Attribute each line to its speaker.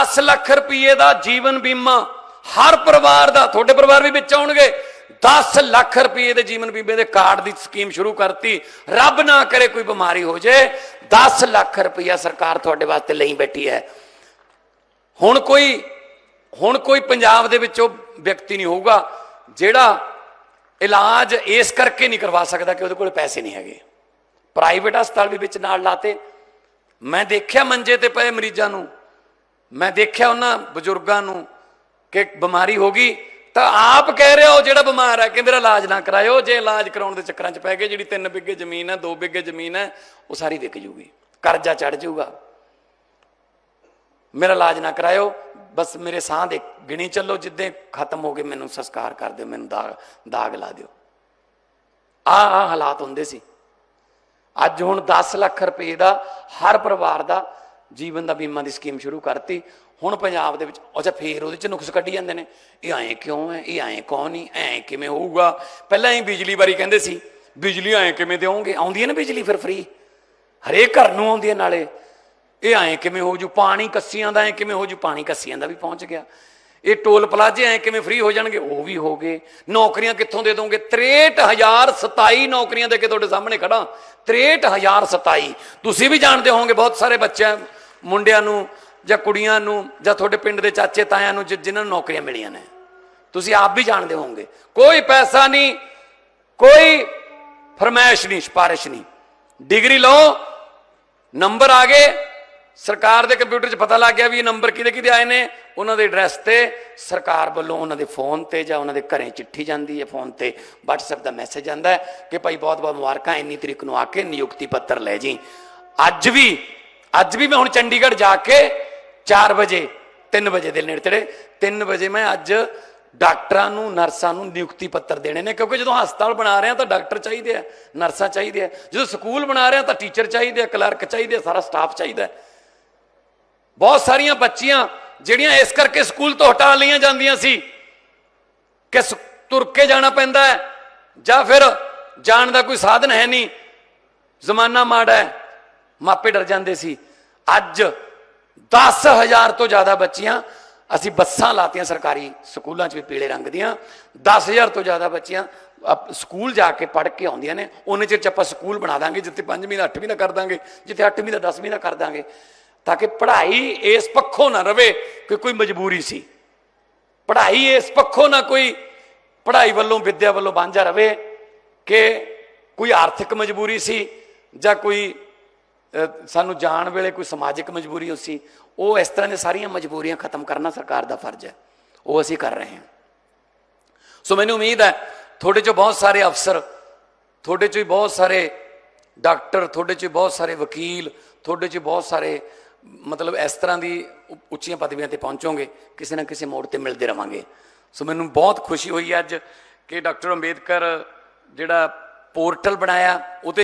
Speaker 1: 10 ਲੱਖ ਰੁਪਏ ਦਾ ਜੀਵਨ ਬੀਮਾ ਹਰ ਪਰਿਵਾਰ ਦਾ, ਤੁਹਾਡੇ ਪਰਿਵਾਰ ਵੀ ਵਿੱਚ ਆਉਣਗੇ। 10 ਲੱਖ ਰੁਪਏ ਦੇ ਜੀਵਨ ਬੀਮੇ ਦੇ ਕਾਰਡ ਦੀ ਸਕੀਮ ਸ਼ੁਰੂ ਕਰਤੀ। ਰੱਬ ਨਾ ਕਰੇ ਕੋਈ ਬਿਮਾਰੀ ਹੋ ਜੇ। 10 ਲੱਖ ਰੁਪਇਆ ਸਰਕਾਰ ਤੁਹਾਡੇ ਵਾਸਤੇ ਲਈ ਬੈਠੀ ਹੈ। ਹੁਣ ਕੋਈ ਹੁਣ ਕੋਈ ਪੰਜਾਬ ਦੇ ਵਿੱਚ ਉਹ ਵਿਅਕਤੀ ਨਹੀਂ ਹੋਊਗਾ ਜਿਹੜਾ ਇਲਾਜ ਇਸ ਕਰਕੇ ਨਹੀਂ ਕਰਵਾ ਸਕਦਾ ਕਿ ਉਹਦੇ ਕੋਲ ਪੈਸੇ ਨਹੀਂ ਹੈਗੇ। ਪ੍ਰਾਈਵੇਟ ਹਸਪਤਾਲ ਵੀ ਵਿੱਚ ਨਾਲ ਲਾਤੇ। ਮੈਂ ਦੇਖਿਆ ਮੰਜੇ ਤੇ ਪਏ ਮਰੀਜ਼ਾਂ ਨੂੰ। ਮੈਂ ਦੇਖਿਆ ਉਹਨਾਂ ਬਜ਼ੁਰਗਾਂ ਨੂੰ ਕਿ ਬਿਮਾਰੀ ਹੋ ਗਈ, ਤਾਂ ਆਪ ਕਹਿ ਰਿਹਾ ਉਹ ਜਿਹੜਾ ਬਿਮਾਰ ਹੈ ਕਿ ਮੇਰਾ ਇਲਾਜ ਨਾ ਕਰਾਇਓ, ਜੇ ਇਲਾਜ ਕਰਾਉਣ ਦੇ ਚੱਕਰਾਂ 'ਚ ਪੈ ਗਏ, ਜਿਹੜੀ 3 ਬਿੱਗੇ ਜ਼ਮੀਨ ਹੈ 2 ਬਿੱਗੇ ਜ਼ਮੀਨ ਹੈ, ਉਹ ਸਾਰੀ ਵਿਕ ਜੂਗੀ, ਕਰਜ਼ਾ ਚੜ ਜਾਊਗਾ ਮੇਰਾ ਇਲਾਜ ਨਾ ਕਰਾਇਓ, ਬਸ ਮੇਰੇ ਸਾਹ ਦੇ ਗਿਣੀ ਚੱਲੋ, ਜਿੱਦੇ ਖਤਮ ਹੋ ਗਏ, ਮੈਨੂੰ ਸੰਸਕਾਰ ਕਰ ਦਿਓ, ਮੈਨੂੰ ਦਾਗ ਦਾਗ ਲਾ ਦਿਓ। ਆ ਆ ਹਾਲਾਤ ਹੁੰਦੇ ਸੀ। ਅੱਜ ਹੁਣ 10 ਲੱਖ ਰੁਪਏ ਦਾ ਹਰ ਪਰਿਵਾਰ ਦਾ ਜੀਵਨ ਦਾ ਬੀਮਾ ਦੀ ਸਕੀਮ ਸ਼ੁਰੂ ਕਰਤੀ। ਹੁਣ ਪੰਜਾਬ ਦੇ ਵਿੱਚ ਅੱਛਾ, ਫੇਰ ਉਹਦੇ ਚ ਨੁਕਸ ਕੱਢੀ ਜਾਂਦੇ ਨੇ। ਇਹ ਐਂ ਕਿਉਂ ਹੈ? ਇਹ ਐਂ ਕੌਣ ਨਹੀਂ? ਐਂ ਕਿਵੇਂ ਹੋਊਗਾ? ਪਹਿਲਾਂ ਹੀ ਬਿਜਲੀ ਬਾਰੇ ਕਹਿੰਦੇ ਸੀ, ਬਿਜਲੀ ਐਂ ਕਿਵੇਂ ਦਿਓਗੇ? ਆਉਂਦੀ ਹੈ ਨਾ ਬਿਜਲੀ ਫਿਰ ਫ੍ਰੀ ਹਰੇਕ ਘਰ ਨੂੰ ਆਉਂਦੀ ਹੈ ਨਾਲੇ। ਇਹ ਐਂ ਕਿਵੇਂ ਹੋ ਜੂ? ਪਾਣੀ ਕੱਸੀਆਂ ਦਾ ਐਂ ਕਿਵੇਂ ਹੋ ਜੂ? ਪਾਣੀ ਕੱਸੀਆਂ ਦਾ ਵੀ ਪਹੁੰਚ ਗਿਆ। ਇਹ ਟੋਲ ਪਲਾਜ਼ੇ ਐਂ ਕਿਵੇਂ ਫ੍ਰੀ ਹੋ ਜਾਣਗੇ? ਉਹ ਵੀ ਹੋ ਗਏ। ਨੌਕਰੀਆਂ ਕਿੱਥੋਂ ਦੇ ਦੋਗੇ? 63027 ਨੌਕਰੀਆਂ ਦੇ ਕੇ ਤੁਹਾਡੇ ਸਾਹਮਣੇ ਖੜਾ। 63027 ਤੁਸੀਂ ਵੀ ਜਾਣਦੇ ਹੋਵੋਗੇ, ਬਹੁਤ ਸਾਰੇ ਬੱਚਿਆਂ ਮੁੰਡਿਆਂ ਨੂੰ ਜਾਂ ਕੁੜੀਆਂ ਨੂੰ ਜਾਂ ਤੁਹਾਡੇ ਪਿੰਡ ਦੇ ਚਾਚੇ ਤਾਇਆਂ ਨੂੰ ਜਿ- ਜਿਨ੍ਹਾਂ ਨੂੰ ਨੌਕਰੀਆਂ ਮਿਲੀਆਂ ਨੇ। ਤੁਸੀਂ ਆਪ ਵੀ ਜਾਣਦੇ ਹੋਵੋਗੇ। ਕੋਈ ਪੈਸਾ ਨਹੀਂ, ਕੋਈ ਫਰਮਾਇਸ਼ ਨਹੀਂ, ਸਿਫਾਰਿਸ਼ ਨਹੀਂ। ਡਿਗਰੀ ਲਓ, ਨੰਬਰ ਆ ਗਏ। ਸਰਕਾਰ ਦੇ ਕੰਪਿਊਟਰ 'ਚ ਪਤਾ ਲੱਗ ਗਿਆ ਵੀ ਇਹ ਨੰਬਰ ਕਿਹਦੇ ਕਿਹਦੇ ਆਏ ਨੇ। ਉਹਨਾਂ ਦੇ ਐਡਰੈਸ ਤੇ ਸਰਕਾਰ ਵੱਲੋਂ ਉਹਨਾਂ ਦੇ ਫੋਨ ਤੇ ਜਾਂ ਉਹਨਾਂ ਦੇ ਘਰੇ ਚਿੱਠੀ ਜਾਂਦੀ ਹੈ ਫੋਨ ਤੇ। WhatsApp ਦਾ ਮੈਸੇਜ ਆਂਦਾ ਹੈ ਕਿ ਭਾਈ ਬਹੁਤ ਬਹੁਤ ਮੁਬਾਰਕਾਂ, ਇੰਨੀ ਤਰੀਕ ਨੂੰ ਆ ਕੇ ਨਿਯੁਕਤੀ ਪੱਤਰ ਲੈ ਜੀ। ਅੱਜ ਵੀ ਅੱਜ ਵੀ ਮੈਂ ਹੁਣ ਚੰਡੀਗੜ੍ਹ ਜਾ ਕੇ 4 ਵਜੇ 3 ਵਜੇ ਦੇ ਨੇੜੇ ਤੇੜੇ 3 ਵਜੇ ਮੈਂ ਅੱਜ ਡਾਕਟਰਾਂ ਨੂੰ, ਨਰਸਾਂ ਨੂੰ ਨਿਯੁਕਤੀ ਪੱਤਰ ਦੇਣੇ ਨੇ, ਕਿਉਂਕਿ ਜਦੋਂ ਹਸਪਤਾਲ ਬਣਾ ਰਹੇ ਆ ਤਾਂ ਡਾਕਟਰ ਚਾਹੀਦੇ ਆ, ਨਰਸਾਂ ਚਾਹੀਦੇ ਆ, ਜਦੋਂ ਸਕੂਲ ਬਣਾ ਰਹੇ ਆ ਤਾਂ ਟੀਚਰ ਚਾਹੀਦੇ ਆ, ਕਲਰਕ ਚਾਹੀਦੇ ਆ, ਸਾਰਾ ਸਟਾਫ ਚਾਹੀਦਾ ਬਹੁਤ ਸਾਰੀਆਂ ਬੱਚੀਆਂ ਜਿਹੜੀਆਂ ਇਸ ਕਰਕੇ ਸਕੂਲ ਤੋਂ ਹਟਾ ਲਈਆਂ ਜਾਂਦੀਆਂ ਸੀ ਕਿ ਸ- ਤੁਰ ਕੇ ਜਾਣਾ ਪੈਂਦਾ ਹੈ, ਜਾਂ ਫਿਰ ਜਾਣ ਦਾ ਕੋਈ ਸਾਧਨ ਹੈ ਨਹੀਂ। ਜ਼ਮਾਨਾ ਮਾੜਾ ਹੈ, ਮਾਪੇ ਡਰ ਜਾਂਦੇ ਸੀ। ਅੱਜ 10000 ਤੋਂ ਜ਼ਿਆਦਾ ਬੱਚੀਆਂ ਅਸੀਂ ਬੱਸਾਂ ਲਾਤੀਆਂ ਸਰਕਾਰੀ ਸਕੂਲਾਂ 'ਚ ਵੀ ਪੀਲੇ ਰੰਗ ਦੀਆਂ। 10000 ਤੋਂ ਜ਼ਿਆਦਾ ਬੱਚੀਆਂ ਸਕੂਲ ਜਾ ਕੇ ਪੜ੍ਹ ਕੇ ਆਉਂਦੀਆਂ ਨੇ। ਉਹਨੇ ਚਿਰ 'ਚ ਆਪਾਂ ਸਕੂਲ ਬਣਾ ਦਾਂਗੇ, ਜਿੱਥੇ 5ਵੀਂ ਦਾ 8ਵੀਂ ਦਾ ਕਰ ਦਾਂਗੇ, ਜਿੱਥੇ 8ਵੀਂ ਦਾ 10ਵੀਂ ਦਾ ਕਰ ਦਾਂਗੇ, ਤਾਂ ਕਿ ਪੜ੍ਹਾਈ ਇਸ ਪੱਖੋਂ ਨਾ ਰਵੇ ਕਿ ਕੋਈ ਮਜਬੂਰੀ ਸੀ। ਪੜ੍ਹਾਈ ਇਸ ਪੱਖੋਂ ਨਾ ਕੋਈ ਪੜ੍ਹਾਈ ਵੱਲੋਂ, ਵਿੱਦਿਆ ਵੱਲੋਂ ਵਾਂਝਾ ਰਵੇ ਕਿ ਕੋਈ ਆਰਥਿਕ ਮਜਬੂਰੀ ਸੀ ਜਾਂ ਕੋਈ ਸਾਨੂੰ ਜਾਣ ਵੇਲੇ ਕੋਈ ਸਮਾਜਿਕ ਮਜਬੂਰੀ ਸੀ ਉਹ ਇਸ ਤਰ੍ਹਾਂ ਦੀਆਂ ਸਾਰੀਆਂ ਮਜਬੂਰੀਆਂ ਖਤਮ ਕਰਨਾ ਸਰਕਾਰ ਦਾ ਫਰਜ਼ ਹੈ। ਉਹ ਅਸੀਂ ਕਰ ਰਹੇ ਹਾਂ। ਸੋ ਮੈਨੂੰ ਉਮੀਦ ਹੈ, ਤੁਹਾਡੇ ਚੋਂ ਬਹੁਤ ਸਾਰੇ ਅਫਸਰ, ਤੁਹਾਡੇ ਚੋਂ ਹੀ ਬਹੁਤ ਸਾਰੇ ਡਾਕਟਰ, ਤੁਹਾਡੇ ਚੋਂ ਬਹੁਤ ਸਾਰੇ ਵਕੀਲ, ਤੁਹਾਡੇ ਚੋਂ ਬਹੁਤ ਸਾਰੇ, ਮਤਲਬ ਇਸ ਤਰ੍ਹਾਂ ਦੀ ਉੱਚੀਆਂ ਪਦਵੀਆਂ ਤੇ ਪਹੁੰਚੋਗੇ, ਕਿਸੇ ਨਾ ਕਿਸੇ ਮੋੜ ਤੇ ਮਿਲਦੇ ਰਵਾਂਗੇ। ਸੋ ਮੈਨੂੰ ਬਹੁਤ ਖੁਸ਼ੀ ਹੋਈ ਅੱਜ ਕਿ ਡਾਕਟਰ ਅੰਬੇਦਕਰ ਜਿਹੜਾ ਪੋਰਟਲ ਬਣਾਇਆ ਉਹਦੇ